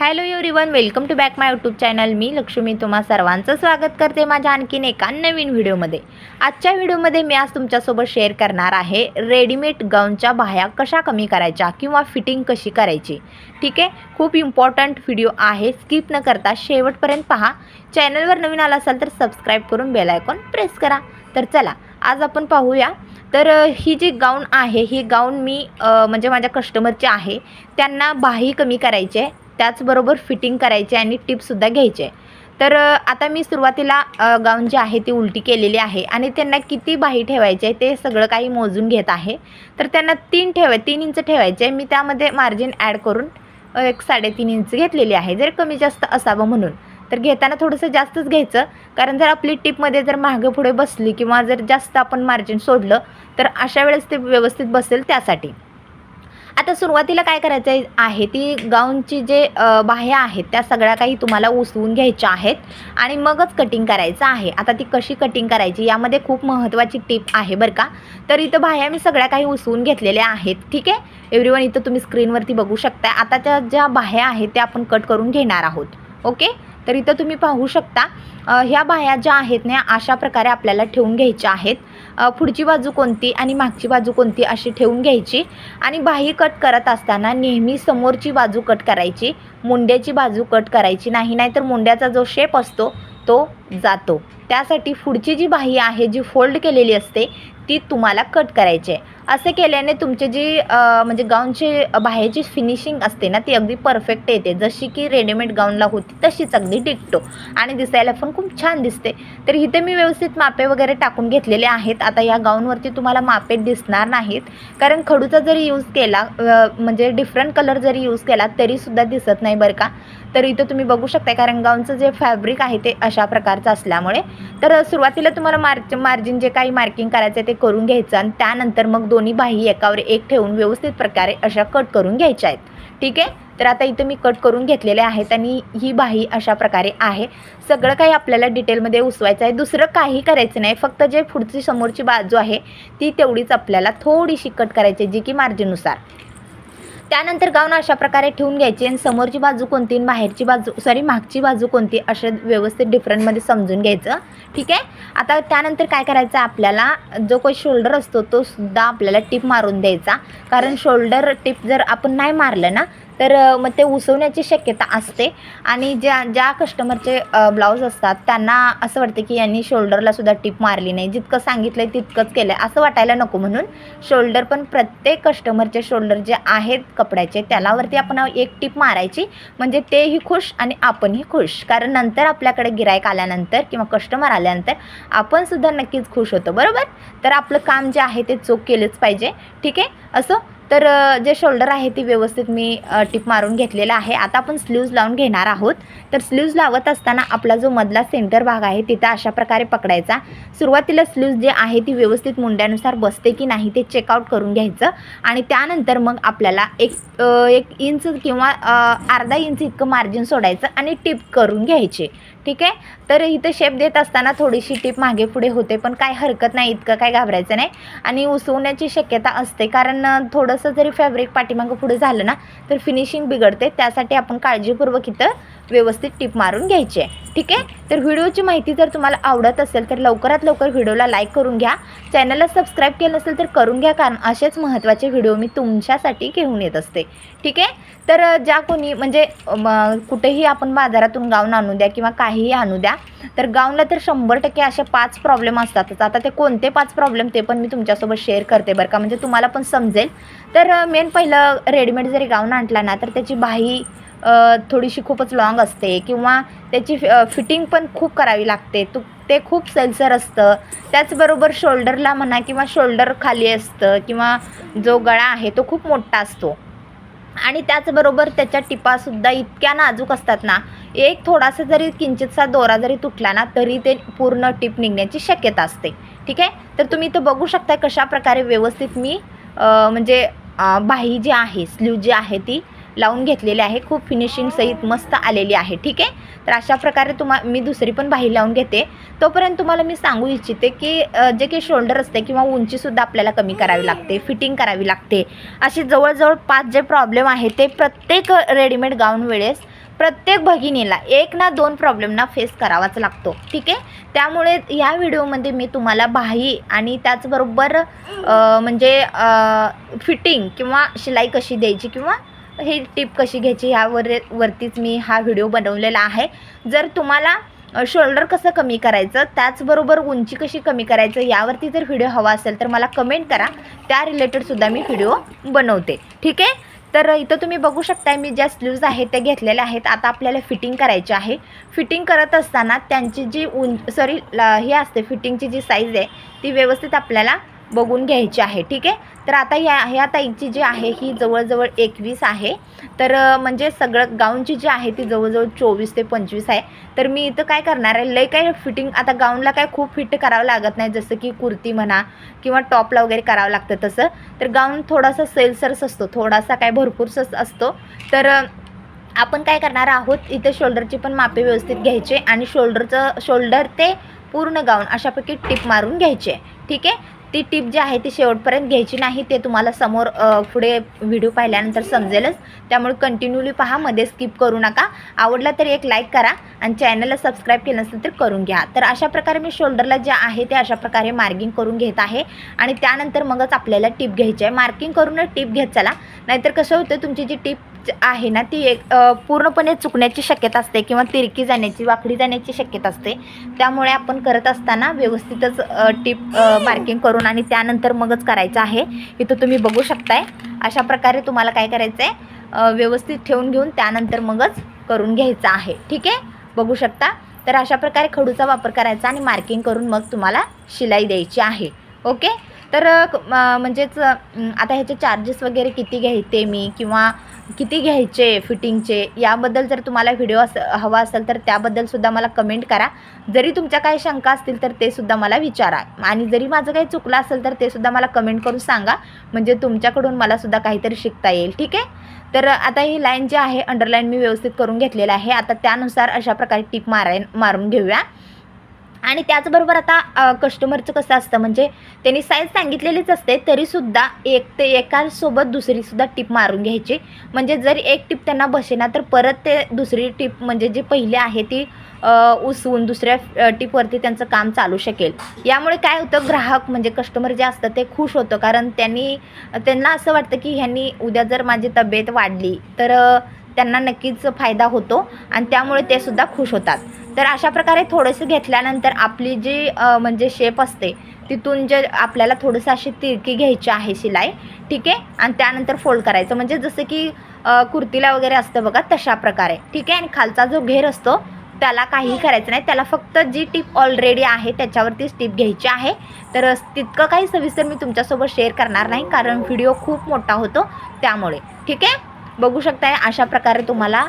Hello everyone welcome to back my YouTube channel मी लक्ष्मी तुम्हा सर्वांचं स्वागत करते माझ्या आणखीन एका नवीन व्हिडिओमध्ये. आजच्या व्हिडिओमध्ये मी आज तुमच्यासोबत शेअर करणार आहे रेडीमेड गाऊनच्या बाह्या कशा कमी करायच्या किंवा फिटिंग कशी करायची. ठीक आहे? खूप इम्पॉर्टंट व्हिडिओ आहे. स्किप न करता शेवटपर्यंत पहा. चॅनलवर नवीन आला असाल तर सबस्क्राईब करून बेलायकॉन प्रेस करा. तर चला आज आपण पाहूया. तर ही जी गाऊन आहे ही गाऊन मी म्हणजे माझ्या कस्टमरची आहे त्यांना बाही कमी करायची आहे. त्याचबरोबर फिटिंग करायची आहे आणि टिपसुद्धा घ्यायची. आहे तर आता मी सुरुवातीला गाऊन जी आहे ती उलटी केलेली आहे आणि त्यांना किती बाही ठेवायची आहे ते सगळं काही मोजून घेत आहे. तर त्यांना तीन ठेवाय तीन इंच ठेवायचे आहे. मी त्यामध्ये मार्जिन ॲड करून एक साडेतीन इंच घेतलेली आहे. जर कमी जास्त असावं म्हणून. तर घेताना थोडंसं जास्तच घ्यायचं. कारण जर आपली टिपमध्ये जर मागं पुढे बसली किंवा जर जास्त आपण मार्जिन सोडलं तर अशा वेळेस ते व्यवस्थित बसेल त्यासाठी. आता सुरुवातीला काय करायचं आहे- ती गाऊनची जे बाह्या आहेत त्या सगळ्या काही तुम्हाला उसवून घ्यायच्या आहेत आणि मगच कटिंग करायचं आहे. आता ती कशी कटिंग करायची यामध्ये खूप महत्त्वाची टिप आहे बरं का. तर इथं बाह्या मी सगळ्या काही उसवून घेतलेल्या आहेत ठीक आहे? एव्हरीवन इथं तुम्ही स्क्रीनवरती बघू शकता आताच्या ज्या बाह्या आहेत त्या आपण कट करून घेणार आहोत ओके? तर इथं तुम्ही पाहू शकता ह्या बाह्या ज्या आहेत ना अशा प्रकारे आपल्याला ठेवून घ्यायच्या आहेत. पुढची बाजू कोणती आणि मागची बाजू कोणती अशी ठेवून घ्यायची आणि बाही कट करत असताना नेहमी समोरची बाजू कट करायची मुंड्याची बाजू कट करायची. नाही नाहीतर मुंड्याचा जो शेप असतो तो जातो. त्यासाठी पुढची जी बाही आहे जी फोल्ड केलेली असते ती तुम्हाला कट करायची आहे. असे केल्याने तुमचे जी म्हणजे गाऊनची बाहेरची फिनिशिंग असते ना ती अगदी परफेक्ट येते. जशी की रेडीमेड गाऊनला होती तशीच अगदी टिकतो. आणि दिसायला पण खूप छान दिसते. तर इथे मी व्यवस्थित मापे वगैरे टाकून घेतलेले आहेत. आता या गाऊनवरती तुम्हाला मापे दिसणार नाहीत. कारण खडूचा जरी यूज केला म्हणजे डिफरंट कलर जरी यूज केला तरीसुद्धा दिसत नाही बरं का. तर इथं तुम्ही बघू शकता कारण गाऊनचं जे फॅब्रिक आहे ते अशा प्रकारचं असल्यामुळे. तर सुरुवातीला तुम्हाला मार्ज मार्जिन जे काही मार्किंग करायचं आहे ते करून घ्यायचं आणि त्यानंतर मग दोन्ही बाही एकावर एक ठेवून व्यवस्थित प्रकारे अशा कट करून घ्यायच्या आहेत. ठीक आहे? तर आता इथं मी कट करून घेतलेले आहेत आणि ही बाही अशा प्रकारे आहे. सगळं काही आपल्याला डिटेलमध्ये उसवायचं आहे. दुसरं काही करायचं नाही. फक्त जे पुढची समोरची बाजू आहे ती तेवढीच आपल्याला थोडीशी कट करायची आहे, जी की मार्जिननुसार त्यानंतर गाऊन अशा प्रकारे ठेवून घ्यायची आणि समोरची बाजू कोणती आणि बाहेरची बाजू सॉरी मागची बाजू कोणती अशा व्यवस्थित डिफरंटमध्ये समजून घ्यायचं. ठीक आहे? आता त्यानंतर काय करायचं आपल्याला? जो काही शोल्डर असतो तो सुद्धा आपल्याला टिप मारून द्यायचा. कारण शोल्डर टिप जर आपण नाही मारलं ना तर मग ते उसवण्याची शक्यता असते. आणि ज्या ज्या कस्टमरचे ब्लाऊज असतात त्यांना असं वाटतं की यांनी शोल्डरला सुद्धा टिप मारली नाही. जितकं सांगितलं आहे तितकंच केलं आहे असं वाटायला नको म्हणून शोल्डर पण प्रत्येक कस्टमरचे शोल्डर जे आहेत कपड्याचे त्यालावरती आपण एक टिप मारायची. म्हणजे तेही खुश आणि आपणही खुश. कारण नंतर आपल्याकडे गिरायक आल्यानंतर किंवा कस्टमर आल्यानंतर आपण सुद्धा नक्कीच खुश होतो. बरोबर? तर आपलं काम जे आहे ते चोख केलंच पाहिजे. ठीक आहे? असं तर जे शोल्डर आहे ती व्यवस्थित मी टिप मारून घेतलेला आहे. आता आपण स्लीव्ज लावून घेणार आहोत. तर स्लीव्ज लावत असताना आपला जो मधला सेंटर भाग आहे तिथं अशा प्रकारे पकडायचा. सुरुवातीला स्लीव्ज जे आहे ती व्यवस्थित मुंड्यानुसार बसते की नाही ते चेकआउट करून घ्यायचं. आणि त्यानंतर मग आपल्याला एक एक इंच किंवा अर्धा इंच इतकं मार्जिन सोडायचं आणि टिप करून घ्यायचे. ठीक आहे? तर इथं शेप देत असताना थोडीशी टिप मागे पुढे होते पण काय हरकत नाही इतकं काय घाबरायचं नाही. आणि उसवण्याची शक्यता असते कारण थोडंसं जरी फॅब्रिक पाठीमागं पुढे झालं ना तर फिनिशिंग बिघडते. त्यासाठी आपण काळजीपूर्वक इथं व्यवस्थित टिप मारून घ्यायची आहे. ठीक आहे? तर व्हिडिओची माहिती जर तुम्हाला आवडत असेल तर लवकरात लवकर व्हिडिओला लाईक करून घ्या. चॅनलला सबस्क्राईब केलं असेल तर करून घ्या कारण असेच महत्त्वाचे व्हिडिओ मी तुमच्यासाठी घेऊन येत असते. ठीक आहे? तर ज्या कोणी म्हणजे कुठेही आपण बाजारातून गाऊन आणू द्या किंवा काहीही आणू द्या. तर गाऊनला तर शंभर टक्के असे पाच प्रॉब्लेम असतातच. आता ते कोणते पाच प्रॉब्लेम ते पण मी तुमच्यासोबत शेअर करते बरं का. म्हणजे तुम्हाला पण समजेल. तर मेन पहिलं रेडीमेड जरी गाऊन आणला ना तर त्याची बाही थोडीशी खूपच लॉंग असते. किंवा त्याची फिटिंग पण खूप करावी लागते. तू ते खूप सैलसर असतं. त्याचबरोबर शोल्डरला म्हणा किंवा शोल्डर खाली असतं किंवा जो गळा आहे तो खूप मोठा असतो. आणि त्याचबरोबर त्याच्या टिपासुद्धा इतक्या नाजूक असतात ना एक थोडासा जरी किंचितसा दोरा जरी तुटला ना तरी ते पूर्ण टिप निघण्याची शक्यता असते. ठीक आहे? तर तुम्ही इथं बघू शकता कशा प्रकारे व्यवस्थित मी म्हणजे बाही जी आहे स्लीव जी आहे ती लावून घेतलेली आहे. खूप फिनिशिंग सहित मस्त आलेली आहे. ठीक आहे? तर अशा प्रकारे तुम्हा मी दुसरी पण बाही लावून घेते. तोपर्यंत तुम्हाला मी सांगू इच्छिते की जे काही शोल्डर असते किंवा उंचीसुद्धा आपल्याला कमी करावी लागते फिटिंग करावी लागते. असे जवळजवळ पाच जे प्रॉब्लेम आहे ते प्रत्येक रेडीमेड गाऊन वेळेस प्रत्येक भगिनीला एक ना दोन प्रॉब्लेमना फेस करावाच लागतो. ठीक आहे? त्यामुळे या व्हिडिओमध्ये मी तुम्हाला बाही आणि त्याचबरोबर म्हणजे फिटिंग किंवा शिलाई कशी द्यायची किंवा ही टिप कशी घ्यायची ह्यावर वरतीच मी हा व्हिडिओ बनवलेला आहे. जर तुम्हाला शोल्डर कसं कमी करायचं त्याचबरोबर उंची कशी कमी करायचं यावरती जर व्हिडिओ हवा असेल तर मला कमेंट करा. त्या रिलेटेडसुद्धा मी व्हिडिओ बनवते. ठीक आहे? तर इथं तुम्ही बघू शकताय मी ज्या स्लीव्ज आहेत त्या घेतलेल्या आहेत. आता आपल्याला फिटिंग करायची आहे. फिटिंग करत असताना त्यांची जी उं सॉरी हे असते फिटिंगची जी साईज आहे ती व्यवस्थित आपल्याला बघून घ्यायची आहे ठीक आहे? तर आता ह्या ह्या ताईची जी आहे ही जवळजवळ एकवीस आहे. तर म्हणजे सगळं गाऊनची जी आहे ती जवळजवळ चोवीस ते पंचवीस आहे. तर मी इथं काय करणार आहे लय काय फिटिंग आता गाऊनला काय खूप फिट करावं लागत नाही जसं की कुर्ती म्हणा किंवा टॉपला वगैरे करावं लागतं तसं. तर गाऊन थोडासा सेलसर्स असतो थोडासा काय भरपूरसच असतो. तर आपण काय करणार आहोत इथे शोल्डरची पण मापे व्यवस्थित घ्यायचे आणि शोल्डरचं शोल्डर ते पूर्ण गाऊन अशापैकी टिप मारून घ्यायचे ठीक आहे? ती टिप जी आहे ती शेवटपर्यंत घ्यायची नाही ते तुम्हाला समोर पुढे व्हिडिओ पाहिल्यानंतर समजेलच. त्यामुळे कंटिन्यूली पहा मध्ये स्किप करू नका. आवडला तर एक लाईक करा आणि चॅनलला सबस्क्राईब केलं नसेल तर करून घ्या. तर अशा प्रकारे मी शोल्डरला जे आहे ते अशा प्रकारे मार्किंग करून घेत आहे. आणि त्यानंतर मगच आपल्याला टिप घ्यायची आहे. मार्किंग करूनच टिप घेत चला. नाहीतर कसं होतं तुमची जी टिप आहे ना ती एक पूर्णपणे चुकण्याची शक्यता असते किंवा तिरकी जाण्याची वाकडी जाण्याची शक्यता असते. त्यामुळे आपण करत असताना व्यवस्थितच टिप मार्किंग करून आणि त्यानंतर मगच करायचं आहे. इथं तुम्ही बघू शकताय. अशा प्रकारे तुम्हाला काय करायचं आहे व्यवस्थित ठेवून घेऊन त्यानंतर मगच करून घ्यायचं आहे. ठीक आहे? बघू शकता? तर अशा प्रकारे खडूचा वापर करायचा आणि मार्किंग करून मग तुम्हाला शिलाई द्यायची आहे. ओके? तर म्हणजेच आता ह्याचे चार्जेस वगैरे किती घ्यायचे मी किंवा किती घ्यायचे फिटिंगचे याबद्दल जर तुम्हाला व्हिडिओ अस हवा असेल तर त्याबद्दलसुद्धा मला कमेंट करा. जरी तुमच्या काही शंका असतील तर ते सुद्धा मला विचारा. आणि जरी माझं काही चुकलं असेल तर ते सुद्धा मला कमेंट करून सांगा. म्हणजे तुमच्याकडून मला सुद्धा काहीतरी शिकता येईल. ठीक आहे? तर आता ही लाईन जी आहे अंडरलाईन मी व्यवस्थित करून घेतलेलं आहे. आता त्यानुसार अशा प्रकारे टिप माराय मारून घेऊया. आणि त्याचबरोबर आता कस्टमरचं कसं असतं म्हणजे त्यांनी साईज सांगितलेलीच असते तरीसुद्धा एक ते एकासोबत दुसरीसुद्धा टिप मारून घ्यायची. म्हणजे जर एक टिप त्यांना बसेना तर परत ते दुसरी टिप म्हणजे जी पहिली आहे ती उसवून दुसऱ्या टिपवरती त्यांचं काम चालू शकेल. यामुळे काय होतं ग्राहक म्हणजे कस्टमर जे असतं ते खुश होतं. कारण त्यांनी त्यांना असं वाटतं की ह्यांनी उद्या जर माझी तब्येत वाढली तर त्यांना नक्कीच फायदा होतो आणि त्यामुळे ते सुद्धा खुश होतात. तर अशा प्रकारे थोडंसं घेतल्यानंतर आपली जी म्हणजे शेप असते तिथून जे आपल्याला थोडंसं अशी तिरकी घ्यायची आहे शिलाई ठीक आहे? आणि त्यानंतर फोल्ड करायचं. म्हणजे जसं की कुर्तीला वगैरे असतं बघा तशा प्रकारे ठीक आहे? आणि खालचा जो घेर असतो त्याला काहीही करायचं नाही. त्याला फक्त जी टिप ऑलरेडी आहे त्याच्यावरतीच टिप घ्यायची आहे. तर तितकं काही सविस्तर मी तुमच्यासोबत शेअर करणार नाही कारण व्हिडिओ खूप मोठा होतो त्यामुळे ठीक आहे? बघू शकताय अशा प्रकारे तुम्हाला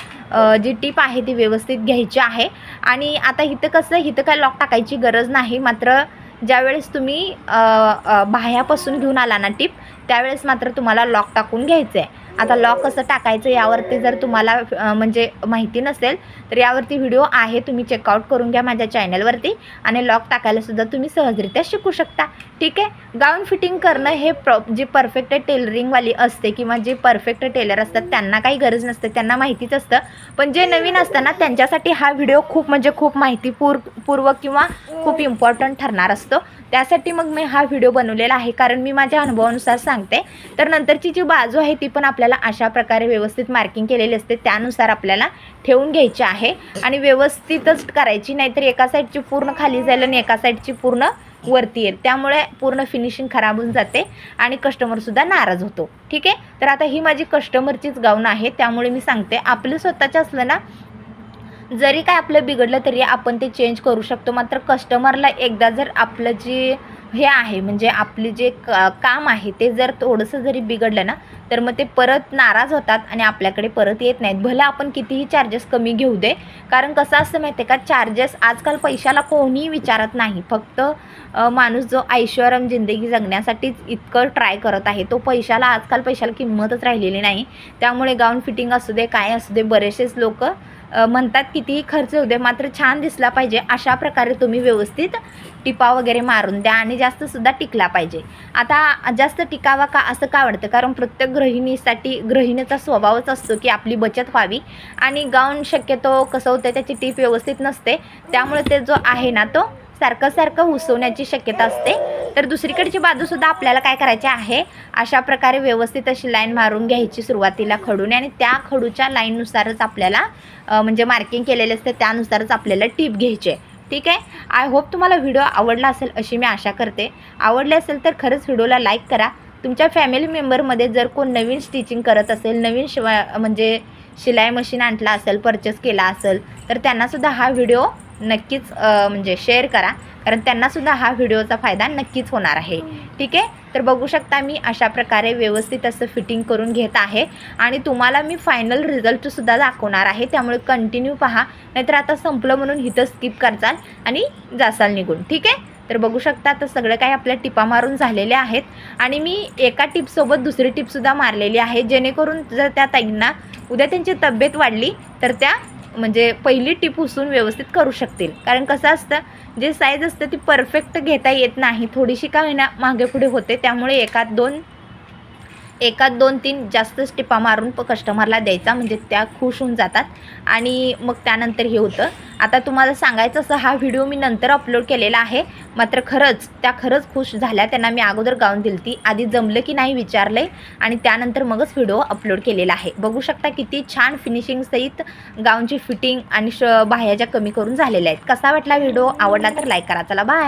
जी टीप आहे ती व्यवस्थित घ्यायची आहे. आणि आता इथं कसं इथं काय लॉक टाकायची गरज नाही. मात्र ज्यावेळेस तुम्ही बाह्यापासून घेऊन आला ना टीप त्यावेळेस मात्र तुम्हाला लॉक टाकून घ्यायचं आहे आता लॉक कसं टाकायचं यावरती जर तुम्हाला म्हणजे माहिती नसेल तर यावरती व्हिडिओ आहे तुम्ही चेकआउट करून घ्या माझ्या चॅनलवरती आणि लॉक टाकायलासुद्धा तुम्ही सहजरित्या शिकू शकता. ठीक आहे? गाऊन फिटिंग करणं हे प्र जी परफेक्ट टेलरिंगवाली असते किंवा जे परफेक्ट टेलर असतात त्यांना काही गरज नसते त्यांना माहितीच असतं. पण जे नवीन असतं ना त्यांच्यासाठी हा व्हिडिओ खूप म्हणजे खूप माहितीपूर पूर्वक किंवा खूप इम्पॉर्टंट ठरणार असतो. त्यासाठी मग मी हा व्हिडिओ बनवलेला आहे कारण मी माझ्या अनुभवानुसार सांगते. तर नंतरची जी बाजू आहे ती पण आपल्याला अशा प्रकारे व्यवस्थित मार्किंग केलेली असते त्यानुसार आपल्याला ठेवून घ्यायची आहे. आणि व्यवस्थितच करायची नाहीतर एका साईडची पूर्ण खाली जाईल आणि एका साईडची पूर्ण वरती येईल. त्यामुळे पूर्ण फिनिशिंग खराब होऊन जाते आणि कस्टमरसुद्धा नाराज होतो. ठीक आहे? तर आता ही माझी कस्टमरचीच गाऊन आहे त्यामुळे मी सांगते. आपलं स्वतःच्या असलं ना जरी काय आपलं बिघडलं तरी आपण ते चेंज करू शकतो. मात्र कस्टमरला एकदा जर आपलं जी हे आहे म्हणजे आपले जे का काम आहे ते जर थोडंसं जरी बिघडलं ना तर मग ते परत नाराज होतात आणि आपल्याकडे परत येत नाहीत. भलं आपण कितीही चार्जेस कमी घेऊ दे कारण कसं असतं माहिती आहे का चार्जेस आजकाल पैशाला कोणीही विचारत नाही. फक्त माणूस जो ऐश्वरम जिंदगी जगण्यासाठीच इतकं ट्राय करत आहे तो पैशाला आजकाल पैशाला किंमतच राहिलेली नाही. त्यामुळे गाऊन फिटिंग असू दे काय असू दे बरेचसेच लोक म्हणतात कितीही खर्च होऊ दे मात्र छान दिसला पाहिजे अशा प्रकारे तुम्ही व्यवस्थित टिपा वगैरे मारून द्या आणि जास्तसुद्धा टिकला पाहिजे. आता जास्त टिकावा का असं का वाटतं? कारण प्रत्येक गृहिणीसाठी गृहिणीचा स्वभावच असतो की आपली बचत व्हावी आणि गाऊन शक्यतो कसं होतं त्याची टीप व्यवस्थित नसते. त्यामुळे ते जो आहे ना तो सारखं सारखं उसवण्याची शक्यता असते. तर दुसरीकडची बाजूसुद्धा आपल्याला काय करायची आहे? अशा प्रकारे व्यवस्थित अशी लाईन मारून घ्यायची सुरुवातीला खडूने आणि त्या खडूच्या लाईननुसारच आपल्याला म्हणजे मार्किंग केलेले असते त्यानुसारच आपल्याला टीप घ्यायची. आहे ठीक आहे? आय होप तुम्हाला व्हिडिओ आवडला असेल अशी मी आशा करते. आवडले असेल तर खरंच व्हिडिओला लाईक करा. तुमच्या फॅमिली मेंबरमध्ये जर कोण नवीन स्टिचिंग करत असेल नवीन शिवाय म्हणजे शिलाई मशीन आणला असेल परचेस केला असेल तर त्यांनासुद्धा हा व्हिडिओ नक्कीच म्हणजे शेअर करा. कारण त्यांनासुद्धा हा व्हिडिओचा फायदा नक्कीच होणार आहे. ठीक आहे? तर बघू शकता मी अशा प्रकारे व्यवस्थित असं फिटिंग करून घेत आहे. आणि तुम्हाला मी फायनल रिझल्टसुद्धा दाखवणार आहे. त्यामुळे कंटिन्यू पहा. नाहीतर आता संपलं म्हणून इथं स्किप करचाल आणि जासाल निघून. ठीक आहे? तर बघू शकता तर सगळं काही आपल्या टिपा मारून झालेले आहेत. आणि मी एका टिपसोबत दुसरी टिपसुद्धा मारलेली आहे. जेणेकरून जर त्या ताईंना उद्या त्यांची तब्येत वाढली तर त्या म्हणजे पहिली टीप उसून व्यवस्थित करू शकतील. कारण कसं असतं जे साईज असतं ती परफेक्ट घेता येत नाही. थोडीशी का होईना मागे पुढे होते त्यामुळे एकात दोन एकात दोन तीन जास्तच टिपा मारून प कस्टमरला द्यायचा म्हणजे त्या खुश होऊन जातात. आणि मग त्यानंतर हे होतं. आता तुम्हाला सांगायचं असं हा व्हिडिओ मी नंतर अपलोड केलेला आहे. मात्र खरंच त्या खरंच खुश झाल्या. त्यांना मी अगोदर गाऊन दिली ती आधी जमलं की नाही विचारलं आणि त्यानंतर मगच व्हिडिओ अपलोड केलेला आहे. बघू शकता किती छान फिनिशिंगसहित गाऊनची फिटिंग आणि श बाह्याच्या कमी करून झालेल्या आहेत. कसा वाटला व्हिडिओ आवडला तर लाईक करा. चला बाय